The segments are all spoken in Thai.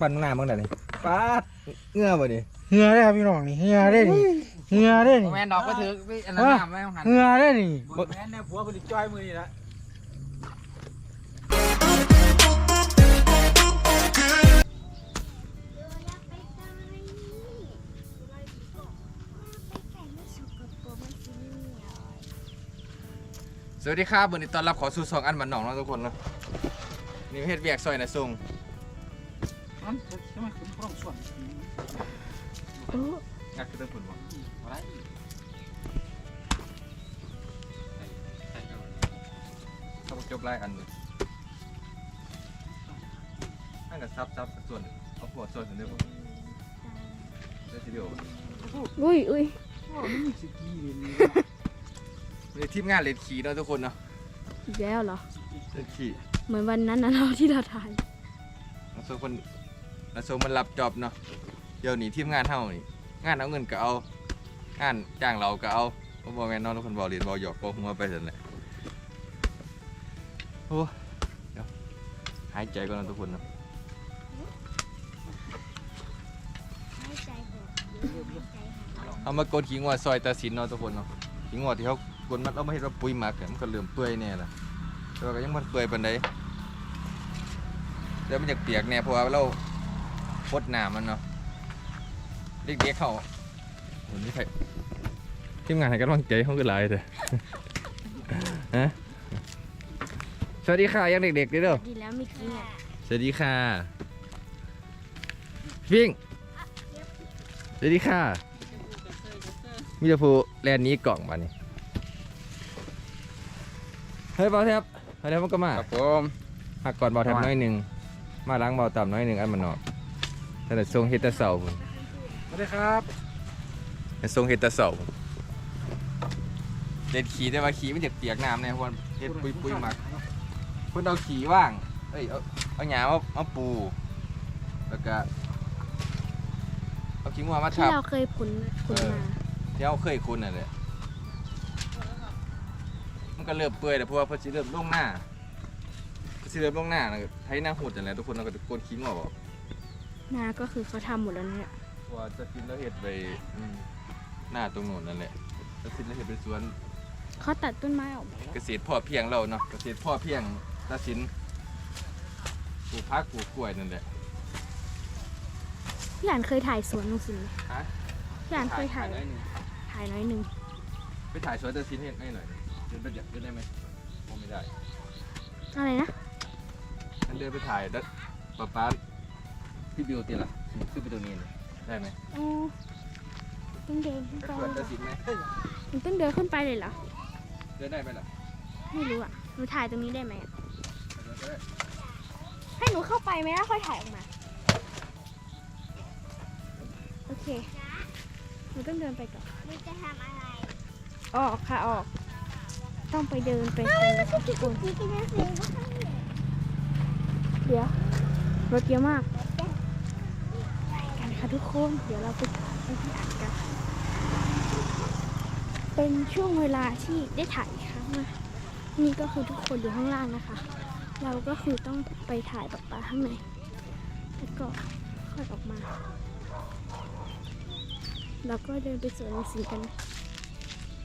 ปั่นหน้ามึงหน่อยนี่ปาดเงือบ่นี่เหือได้ครับพี่น้องนี่เหือได้นี่เหือได้นี่ แม่นดอกก็ถืออันนั้นน้ำไม่ต้องหัน เหือได้นี่แม่นเนี่ยผัวผลิตจ้อยมือนี่ละสวัสดีครับวันนี้ต้อนรับเขอสู่สองอันมันหนองเนาะทุกคนเนาะนี่เฮ็ดเวียกซอยนะซุง นั่นใช่ไหมคุณพร้อมส่วนงักคือเรื่องผลบ่อะไรถ้าบ่จบรายอันนี้อันก็ซับซับส่วนเอาหัวส่วนกันเด้อบ่ได้ทีเดียวบ่อุ้ยอุ้ยว่ามันมีสกีเลยนี่มีทีมงานเล่นขี่เนาะทุกคนเนาะอีกแล้วเหรอเล่นขี่เหมือนวันนั้นนะเราที่เราถ่ายน้องโซคนน้ องโซมันรับจอบเนาะเดี๋ยวนี้ทีมงานเฮานี่งานเอาเงินก็เอางานจ้างเราก็เอาบ่บ่แม่นเนาะทุกคนบ่เรียนบ่หยอกบ่หัวไปซั่นแหละโอ้เดี๋ยวหายใจก่อนนะทุกคนเนาะเอามากดขี้งัวซอยตาสินเนาะทุกคนเนาะขี้งัวที่เขากดมันเอามาเฮ็ดว่าปุ๋ยหมักเนี่ยมันก็เริ่มเปื่อยแน่ละแต่ว่าก็ยังมันเปื่อยปานใดแล้วมันอยากเปียกแน่เพราะว่าเรา พดน้ำมันเนาะเด็กๆเขาวันนี้ใครทีมงานให้กำลังใจเขาคือหลายเด้อฮะสวัสดีค่ะยังเด็กๆเด้อดีแล้วมีกี้เนี่ยสวัสดีค่ะฟิงสวัสดีค่ะ มีแต่ผู้แลนหนี้กล่องมานี่เฮ้ยเบาแทบเฮ้ยเดี๋ยวมันก็มาครับผมหักก่อนเบาแทบน้อยหนึ่งมาล้างเบาต่ำน้อยหนึ่งอันมันนอก แต่ทรงเฮดแตาเสาพุ่นสวัสดีครับแต่ทรงเฮดแตาเสาพุ่นเด็ดขี่ได้ว่าขี่มันจะเปียกน้ำเนี่ยเพราะว่าเฮ็ดปุยปุยๆหมัก เพิ่นเอาขี่ว่าง เอ้ย เอาเอาหญ้ามามาปู แล้วก็เอาขี้งัวมาที่ทับ เราเคยขุนขุนเออ มา ที่เราเคยคุ้นน่ะแหละมันก็เริ่มเปื่อยแล้วเพราะว่าเพิ่นสิเริ่มลงหน้าเพิ่นสิเริ่มลงหน้าแล้วก็ไถหน้าหุ่นจังไดทุกคนเราก็ตะโกนขี้งัวบอก นาก็คือเขาทำหมดแล้วเนี่ยว่าจะกินแล้วเฮ็ดไปอืมหน้าตรงโน้นนั่นแหละจะกินแล้วเฮ็ดเป็นสวน เขาตัดต้นไม้ออกหมดเกษตรพ่อเพียงเราเนาะเกษตรพ่อเพียงตัดสินปลูกผักปลูกกล้วยนั่นแหละพี่อ่านเคยถ่ายสวนหนูสิไหมฮะพี่อ่านเคยถ่ายได้หนึ่งถ่ายน้อยหนึ่งไปถ่ายสวนตัดสินเฮ็ดให้หน่อยเดินไปเดี๋ยวเดินได้ไหมโอ้ไม่ได้อะไรนะฉันเดินไปถ่ายแล้วป๊าป๊า พี่บิวตีละขึ้นไปตรงนี้เลยได้ไหมโอ้ต้องเดินขึ้นก็ไปสวนตัดสินไหมมันต้องเดินขึ้นไปเลยเหรอ เดินได้ไหมล่ะไม่รู้อะหนูถ่ายตรงนี้ได้ไหมอะเดินได้ให้หนูเข้าไปไหมแล้วค่อยถ่ายออกมา โอเค หนูต้องเดินไปก่อนมีจะทำอะไรออกค่ะออก ต้องไปเดินไปตรงนี้ค่ะทุกคน พี่กินอะไรก็ทำเลยเดี๋ยวรถเยอะมากไปกัน ค่ะทุกคน เดี๋ยวเราไปไปที่อ่านกัน เป็นช่วงเวลาที่ได้ถ่ายครั้งนะนี่ก็คือทุกคนอยู่ข้างล่างนะคะ เราก็คือต้องไปถ่ายปะปาข้างใน แล้วก็ค่อยออกมา เราก็เดินไปสวนสือกัน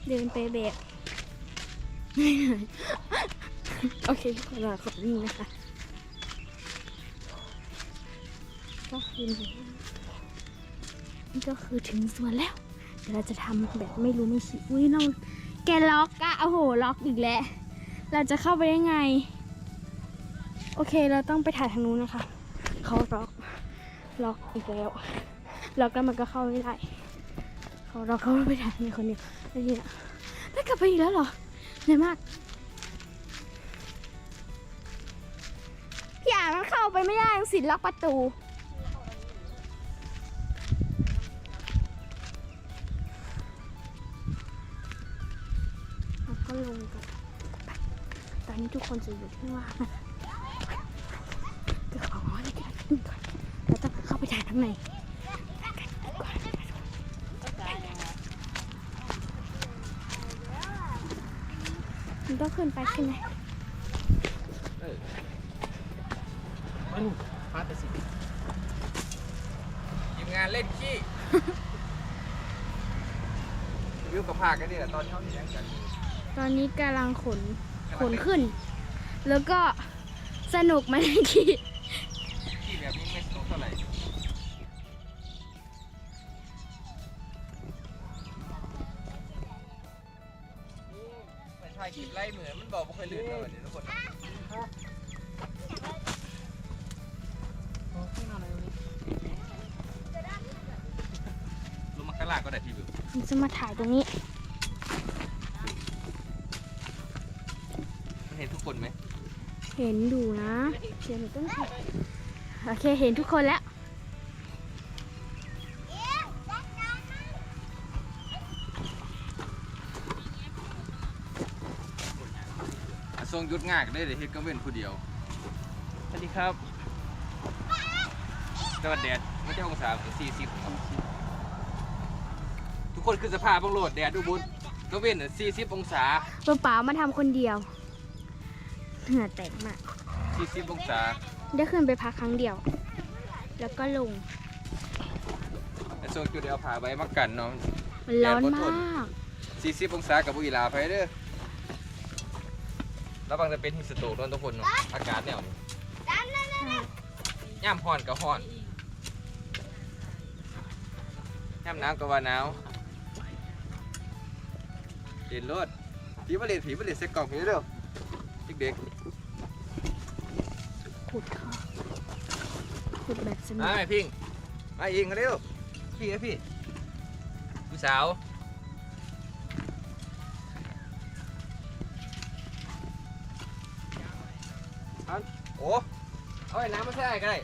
เดินไปแบบโอเคทุกคนเราขอบนี่นะคะก็คือ นี่ก็คือถึงสวนแล้ว เดี๋ยวเราจะทำแบบไม่รู้ไม่ชี้อุ้ยเราแกล็อกอะโอ้โหล็อกอีกแล้ว เราจะเข้าไปได้ไง โอเคเราต้องไปถ่ายทางนู้นนะคะ เขาล็อกล็อกอีกแล้วล็อกแล้วมันก็เข้าไม่ได้ เขาล็อกเขาไปถ่ายในคนเดียวแล้วทีนี้ได้กลับไปอีกแล้วเหรอเหนื่อยมากพี่อ่ามันเข้าไปไม่ได้สิล็อกประตู แล้วก็ลงกันไปตอนนี้ทุกคนจะอยู่ที่ว่างก็ขออะไรกันก่อนเราต้องเข้าไปถ่ายข้างในไปกันดีกว่ามันต้องขึ้นไปใช่ไหมไม่รู้พาแต่สิานเล่นขี้วิวกับพากันนี่แหละตอนเช้านี่ยังกัน ตอนนี้กำลังขนขนขึ้น แล้วก็สนุกไหมขี่ขี้แบบนี้ไม่สนุกเท่าไหร่มันถ่ายคลิปไล่เหมือนมันบอกว่าเคยลื่นเลยทุกคนลงมาข้างล่างก็ได้พี่บิวผมจะมาถ่ายตรงนี้ คนไหมเห็นดูนะเดี๋ยวหนูต้องถ่ายโอเคเห็นทุกคนแล้วอะทรงยุดง่ายก็ได้เลยเฮ็ดก็เว้นผู้เดียว สวัสดีครับสวัสดีแดดไม่ใช่องศาสี่สิบทุกคนคือสภาพบังโหลดแดดดูบุญก็เว้นสี่สิบองศาป้าป๋ามาทำคนเดียว เหงื่อแตกมากสี่สิบองศาได้ขึ้นไปพักครั้งเดียว แล้วก็ลงแต่ทรงจุดเดียวผ่าใบมากันเนาะมันร้อนแดดบ่ทนมากสี่สิบองศากับบุรีลาไปเด้อระวังจะเป็นฮิสโตรกโดนทุกคนเนาะอากาศแนวนี้ย่ำฮ้อนก็ฮ้อนย่ำหนาวก็ว่าหนาวเห็นรถผีมาเล่นผีมาเล่นเซ็กกล่องผีเร็วเด็ก ขุดค่ะขุดแบบสๆนุมากแม่พิงมาอิงกันเร็วพี่นะพี่ผู้สาวเอาโอ้เอาไอ้น้ำมาใส่ก็ได้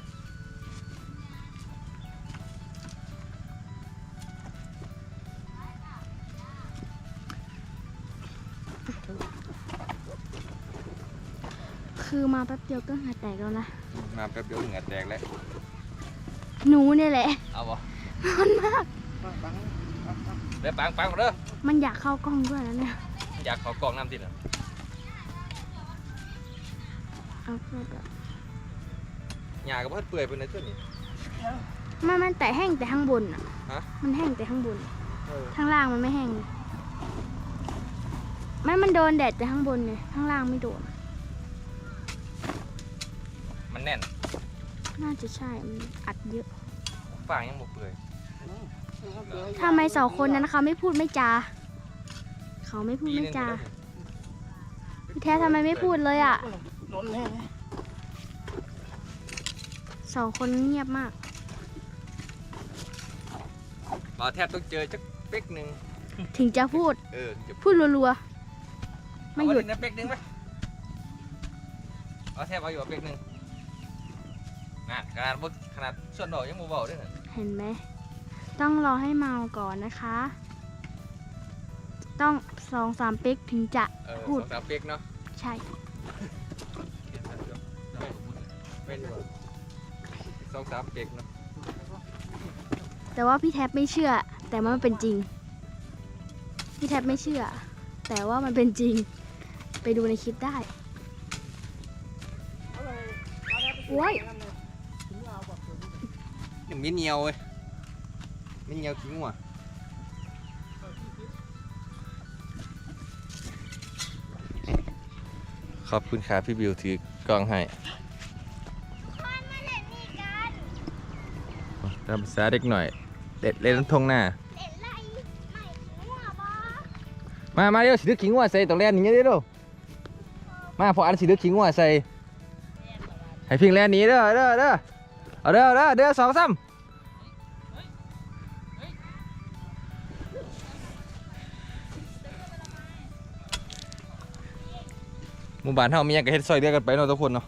คือมาแป๊บเดียวก็เหงื่อแตกแล้วนะ มาแป๊บเดียวเหงื่อแตกแล้ว หนูเนี่ยแหละ เอาบ่ร้อนมาก เดี๋ยวปังปังเด้อ มันอยากเข้ากล้องด้วยแล้วเนี่ย อยากขอกล่องน้ำติดเหรอเอาเข้าไปหญ้าก็เพิ่นเปื่อยไปในตัวนี้ มันมันแต่แห้งแต่ข้างบนอะ ฮะ มันแห้งแต่ข้างบน เออข้างล่างมันไม่แห้งเลยมันมันโดนแดดแต่ข้างบนไงข้างล่างไม่โดน มันแน่นน่าจะใช่มันอัดเยอะ ฟางยังบ่เปื่อยทำไมสองคนนั้นเขาไม่พูดไม่จา เขาไม่พูดปีหไม่นึงจาก็ได้พี่แท้ทำไมไม่พูดเลยอะ ล้นแน่สองคนเงียบมากบ่าวแทบต้องเจอจักเป๊กหนึงถึงจะพูด เออจะพูดรัวๆ ไม่หยุด เอาาถึงนะเป๊กหนึงไหมเอาแทบเอาอยู่เป๊กหนึง น่ะขนาดบ่ขนาดส่วนดอกยังบ่เบาเด้วยน่ะเห็นไหม ต้องรอให้เมาก่อนนะคะ ต้องสองสามเป๊กถึงจะ เออพูดสองสามเป๊กเนาะใช่ เป็นอยู่อะสองสามเป๊กเนาะแต่ว่าพี่แท็บไม่เชื่อ แต่ว่ามันเป็นจริง พี่แท็บไม่เชื่อ แต่ว่ามันเป็นจริง ไปดูในคลิปได้โอ้ย นี่มีเหนียวเว้ยมีเหนียวขี้งัวขอบคุณครับพี่บิวถือกล้องให้คนมาเล่นนี่กันตามภาษาเด็กหน่อย เด็ดเล่นทงหน้าเล่นไรไม่หัวบอมามาเร็วสิดึกขิงหัวใส่ตรงแลนอย่างเงี้ยเร็วมาพออันสิดึกขิงหัวใส่ให้พิงแลนหนี้เด้อเด้อเด้อ เอาเด้อเด้อเด้อสองสามหมู่บ้านเฮามีหยังก็เฮ็ดซอยเดือกันไปเนาะทุกคนเนาะ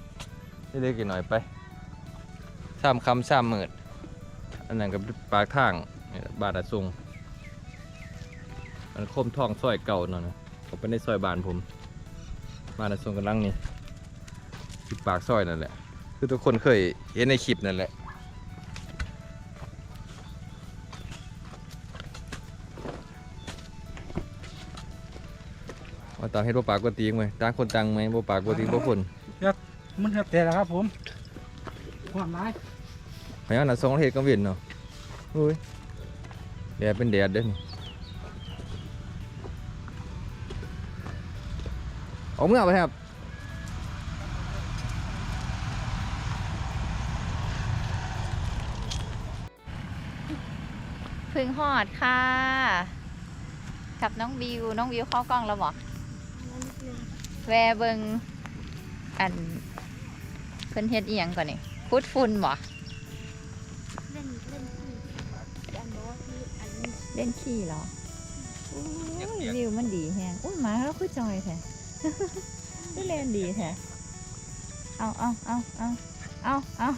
เล็กๆหน่อยไปซ้ำคำซ้ำเมิดอันนั้นก็ปากทางนี่แหละบ้านอาซุงมันคมท่องซอยเก่าหน่อยนะผมไปในซอยบ้านผมมาในส่วนกำลังนี่ที่ปากซอยนั่นแหละ คือทุกคนเคยเห็นในคลิปนั่นแหละว่าตามเฮ็ดบ่ปากบ่ตีงไหมต่างคนต่างไหมบ่ปากบ่ตีงบ่คนมันเหงื่อแตกแล้วครับผมความร้ายพยายามน่ะส่งเฮ็ดกังเวียนเนาะโอ้ยแดดเป็นแดดเด้อนี่เอาเมื่อไปครับ พึ่งหอดค่ะ กับน้องบิว น้องบิวเข้ากล้องแล้วบอกแวเบิงอันเพิ่นเฮ็ดอีหยังก่อนนี่พุดฝุ่นบ่เล่นเล่นที่อันบอกว่าคืออันนี้เล่นขี้เหรออุ้ยวิวมันดีแฮงอุ้ยหมาเราคือจอยแท้คือเล่นดีแท้เอาเอาเอาเอาเอาเอา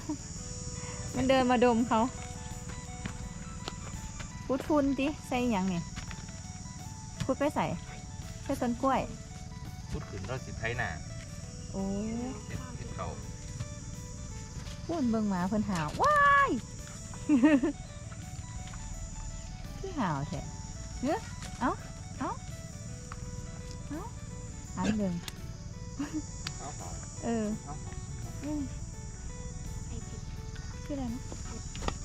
มันเดินมาดมเขา พุดฝุ่นติใส่หยังนี่พุดไปใส่ใส่ต้นกล้วยพูดถึงเราสิไทยหน้าโอ้เห็ดเห็ดเขาพูนเบิ่งหมาเพิ่นหาวว้ายคือหาวแท้เนื้อเอาเอาเอาอันเดิงเอออืมไอ้ผิดชื่ออะไรนะ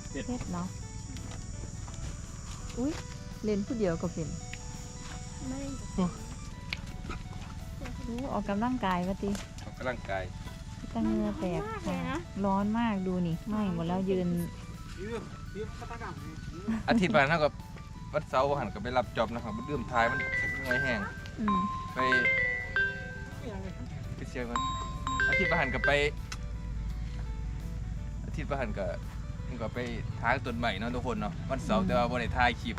เพชรเนาะ อุ้ยเล่นผู้เดียวก็เป็นไม่ได้รู้ออกกำลังกายปะติออกกำลังกายตั้งเหงือแตกค่ะร้อนมากดูนี่ไหม่หมดแล้วยืนยืมยืมมาตะกังอาทิตย์ผ่านเท่ากับวันเสาร์หันก็ไปรับจอบนะครับมันดื่มทายมันเหนื่อยแห้งอืมไปไปเชียงมันอาทิตย์ผ่านก็ไป อาทิตย์ผ่านก็ มันก็ไปทางต้นใหม่เนาะทุกคนเนาะวันเสาร์แต่ว่าบ่ได้ถ่ายคลิป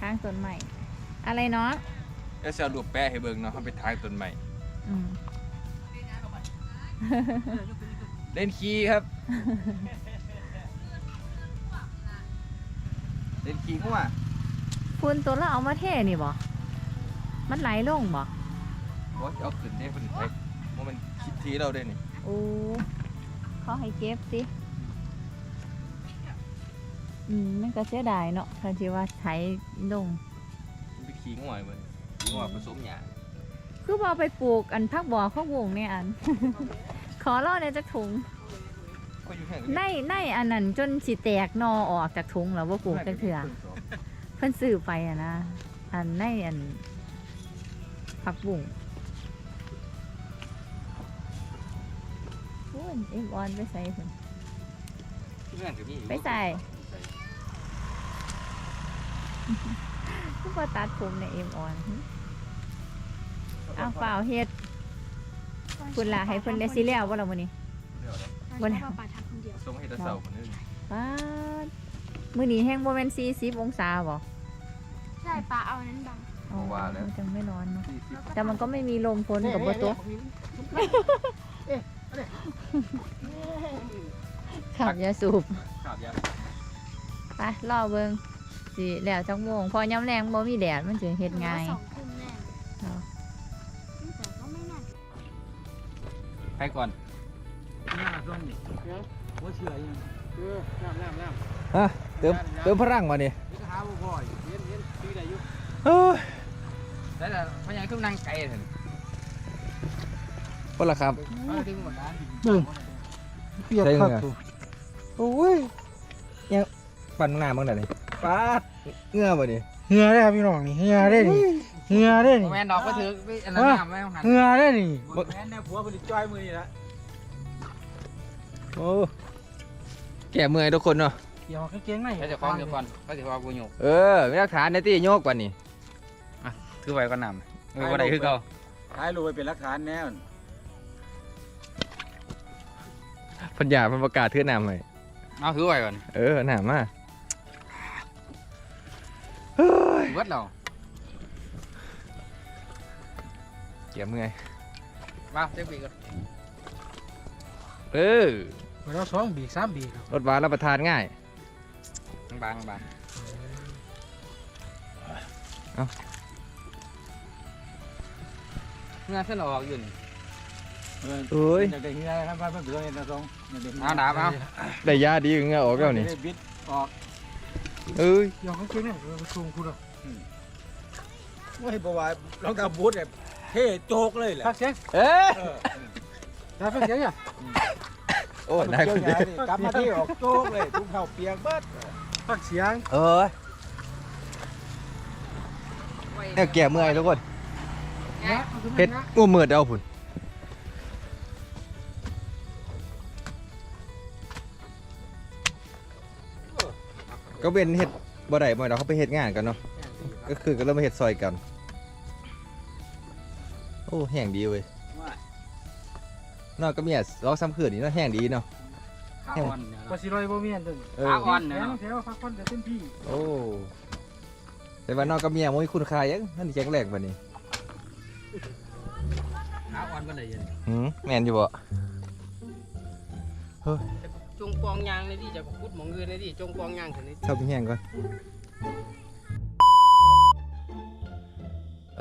ข้างต้นใหม่ อะไรเนาะแล้วจะเอารูปแปะให้เบิ่งเนาะเขาไปทางต้นใหม่อืม เล่นคีย์ครับ เล่นคีย์มั่วคุณตัวเราเอามาเท่นี่บ่มันไหลลงบ่บอกจะเอาขึ้นได้เพิ่นเทคว่ามันคิดทีเราได้นี่โอ้เขาให้เก็บสิ อืมมันก็เสียดายเนาะคันที่ว่าใช้ลงมันไปขี้ง่วยมันขี้ง่วยผสมหญ้าคือบ่เอาไปปลูกอันพักบ่อข้าววงเนี่ยอัน ขอเล่าในจักถุงก็อยู่แค่ในในอันนั้นจนสิแตกหนอออกจากถุงแล้วว่าปลูกจักเถื่อเพิ่นซื้อไปอะนะ อันในอันผักบุ้งโอ้ยเอ็มออนไปใส่เพิ่นเพื่อนก็มีอยู่ไปใส่ คือบ่ตัดผมในเอ็มออนหึอ้าวเปล่าเฮ็ดคุณล่ะให้เพิ่นได้สิแล้วบ่ล่ะมื้อนี้เดี๋ยวนะวันนี้ป่าทำคนเดียวส่งให้ตาเสาคนนึงป๊าดมื้อนี้แห้งบ่แม่น40องศาบ่ใช่ป่าเอานั้นบังอ๋อมันจังไม่ร้อนเนาะสี่สิบแต่มันก็ไม่มีลมฝนกับบ่ตกขับยาสูบขาดยาไปรอเบิ่ง สิแล้วจักโมงพอยามแรงบ่มีแดดมันจะเฮ็ดง่ายสองทุ่มแน่เนาะแต่ก็ไม่น่าจะให้ก่อนหน้าตรงนี้หัวเชื่อยังเออน้ำน้ำน้ำฮะเติมเติมพลังมาดินี่ก็หาบ่พ่อยเย็นเย็นปีได้อยู่เฮ้ยแต่ละพยายามขึ้นนั่งไกลเถอะพละครับมาถึงหมดร้านเปียกใช่ไงครับตัวโอ้ยยังปั่นหน้าบ้างได้นี่ ปาดเหงื่อบ่ดิเหงือได้ครับพี่น้องนี่เหงือได้นี่เหงือได้นี่ แม่นดอกก็ถือไปอันนั้นน้ำไม่ต้องหันเหงือได้นี่แม่นแน่ผัวบริจอยมือนี่ละโอ้แก่เมื่อยทุกคนเนาะเกี่ยวกับเกงในเขาจะคล้องเดี๋ยวก่อนเขาจะคล้องกูอยู่เออมีหลักฐานในที่โยกกว่านี่ถือไว้ก็นำเออว่าได้คือเขาถ่ายรูปไว้เป็นหลักฐานแน่พันยาเพันประกาศเทื่อน้ำให้เอาถือไว้ก่อนเออหนามา เบิดเราเกี่ยเมื่อยมาเจ๊ปีก่อนเออเราสองบีกสามบีกครับรสหวานรับประทานง่าย บางบางเอ้างานเส้นออกอยู่นี่เอ้ยอยากได้เงี้ยครับพ่อเพื่อนนะตรงเอาดาบเอาได้ยาดีเหงื่อออกแล้วนี่บิดออกเอ้ยเกี่ยวกับเกงในเราไปส่งคุณเอา ไม่บอกว่าลองกับบูทแบบเท่โจกเลยแหละพักเสียงเอ้ยได้พักเสียงอะโอ้ได้คนเดียวกลับมาที่ออกโจกเลยทุ่งเข่าเปียกเบิดฟังเสียงเออเนี่ยแก่เมื่อยทุกคนนะเฮ็ดงูมืดเอาพุ่นก็เป็นเฮ็ดบ่ได้บ่ได้เขาไปเฮ็ดงานกันเนาะ ก็คือก็เริ่มมาเฮ็ดซอยกัน โอ้แห้งดีเว้ยว่านอกก็มีอะลอกซ้ำคืนนี่เนาะแห้งดีเนาะ ขาอ่อนเนี่ยก็สิลอยบ่มีอันตึงเออ ขาอ่อนแถเนี่ยวแถวพักผ่อนแต่เต็มที่โอ้แต่ว่านอกก็มีอะบ่มีคุณค่าหยังนั่นแข็งแรงบัดนี้ขาอ่อนก็เลยยังหืมแม่นอยู่บ่จงปองยางเลยดิจะพุดหมองเงินเลยดิจงปองยางถึงนี้ชอบแห้งก่อน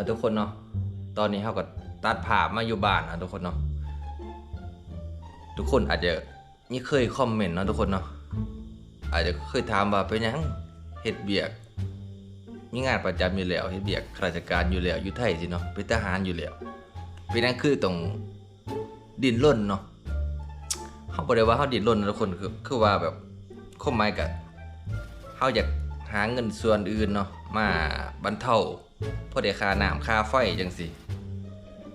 เออทุกคนเนาะตอนนี้เฮาก็ตัดภามาอยู่บ้านนะทุกคนเนาะทุกคนอาจจะมีเคยคอมเมนต์เนาะทุกคนเนาะอาจจะเคยถามว่าเป็นยังเฮ็ดเบียก มีงานประจำอยู่แล้วเฮ็ดเบียกข้าราชการอยู่แล้วอยู่ไทยสิเนาะเป็นทหารอยู่แล้วเป็นหยังคือต้องดิ้นรนเนาะเฮาบ่ได้ว่าเฮาดินรนนะทุกคนคือคือว่าแบบความหมายก็เฮาอยากหาเงินส่วนอื่นเนาะมาบรรเทา พอได้ค่าน้ำค่าไฟจังซี่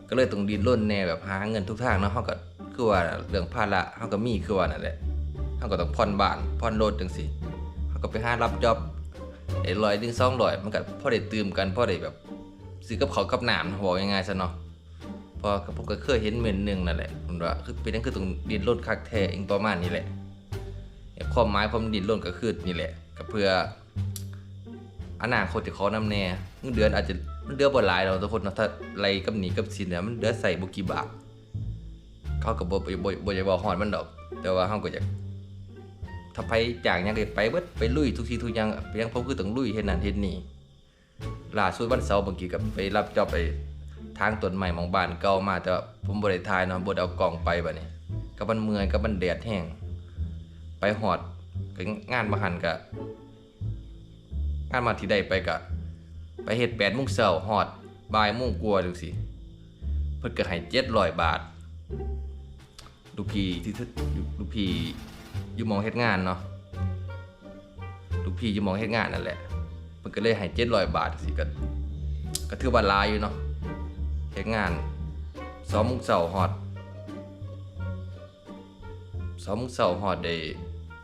ก็เลยต้องดิ้นรนแน่แบบหาเงินทุกทางเนาะเฮาก็คือว่าเรื่องภาระเฮาก็มีคือว่านั่นแหละเขาก็ต้องผ่อนบ้านผ่อนรถจังสิเขาก็ไปหารับจ็อบไอ้ร้อยถึงสองร้อยมันก็พอได้ตื่มกันพอได้แบบซื้อกับเขากับน้ำบอกยังไงซะเนาะเพอผมก็เคยเห็นเหมือนหนึ่งนั่นแหละผมว่าคือเป็นนั่นคือตรงดินรนคักแท้เองประมาณนี้แหละความหมายความดินรนก็คือนี่แหละก็เพื่อ อนาคตจะขอนำแน่เงินเดือนอาจจะมันเดือนบ่หลายเราทุกคนเนาะถ้าไรกับหนีกับสินเนี่ยมันเดือนใส่บ่กี่บาทเขาก็บ่บ่บ่บ่อยากบอกฮอดมันดอก แต่ว่าเฮาก็อยากถ้าไปจากยังก็ไปเบิดไปลุยทุกทีทุกอย่างไปยังผมคือต้องลุยเฮ็ดนั่นเฮ็ดนี่ล่าสุดวันเสาร์บางทีก็ไปรับจอบไปทางต้นใหม่หมองบ้านเก่ามาแต่ว่าผมบ่ได้ถ่ายเนาะบดเอากล้องไปบัดนี้ก็มันเมื่อยก็มันแดดแห้งไปฮอดงานมาหันก็งานมาที่ใดไปก็ไปเฮ็ด8:00นเช้าฮอดบ่ายโมงกว่าจังซี่เพิ่นก็ให้700บาท ลูกพี่ที่ลูกพี่อยู่มองเฮ็ดงานเนาะลูกพี่อยู่มองเฮ็ดงานนั่นแหละมันก็เลยให้เจ็ดร้อยบาทสิก็ก็ถือว่าลายอยู่เนาะเฮ็ดงานสองโมงเช้าฮอดสองโมงเช้าฮอดได้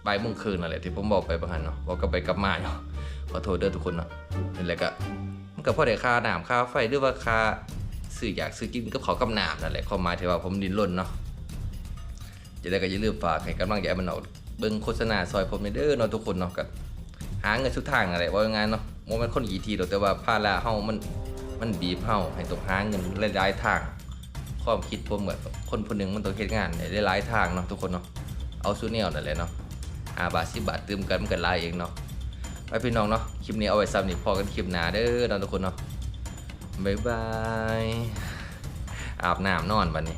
บ่ายโมงคืนนั่นแหละที่ผมบอกไปบางหันเนาะบอกกลับไปกลับมาเนาะ ขอโทษเด้อทุกคนเนาะนั่นแหละก็มันก็พอได้ค่าน้ำค่าไฟหรือว่าค่าซื้ออยากซื้อกินกับเขาวกับน้ำนั่นแหละความหมายที่ว่าผมดิ้นรนเนาะจะได้ก็อย่าลืมฝากให้กำลังใจมันเอาเบิ่งโฆษณาซอยผมเด้อเนาะทุกคนเนาะก็หาเงินทุกทางอะไรว่างไงเนาะบ่แมันคนกี่ทีแต่ว่าภาระเฮามันมันบีบเฮาให้ต้องหาเงินหลายทาง ความคิดผมเหมือนคนคนหนึงมันต้องเฮ็ดงานในหลายทางเนาะทุกคนเนาะเอาซุแนวนั่นแหละเนาะห้าบาท10บาทตืมกันมันก็หลายเองเนาะ ไปพี่น้องเนาะ คลิปนี้เอาไว้ซ้ำนี่พอกันคลิปหน้าเด้อทุกคนเนาะบ๊ายบาย อาบน้ำนอนบันนี้